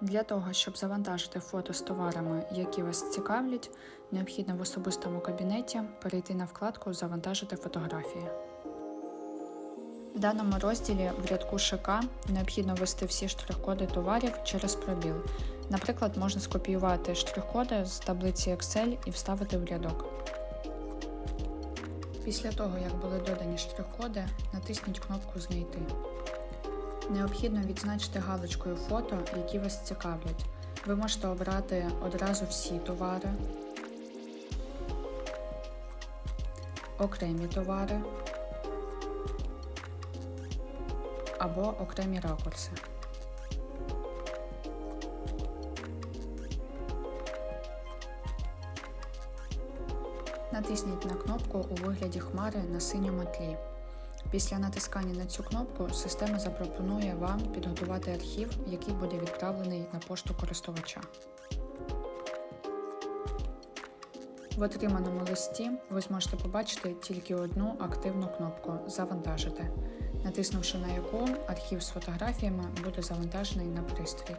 Для того, щоб завантажити фото з товарами, які вас цікавлять, необхідно в особистому кабінеті перейти на вкладку Завантажити фотографії. В даному розділі в рядку ШК необхідно ввести всі штрих-коди товарів через пробіл. Наприклад, можна скопіювати штрих-коди з таблиці Excel і вставити в рядок. Після того, як були додані штрих-коди, натисніть кнопку Знайти. Необхідно відзначити галочкою фото, які вас цікавлять. Ви можете обрати одразу всі товари, окремі товари або окремі ракурси. Натисніть на кнопку у вигляді хмари на синьому тлі. Після натискання на цю кнопку система запропонує вам підготувати архів, який буде відправлений на пошту користувача. В отриманому листі ви зможете побачити тільки одну активну кнопку Завантажити, натиснувши на яку архів з фотографіями буде завантажений на пристрій.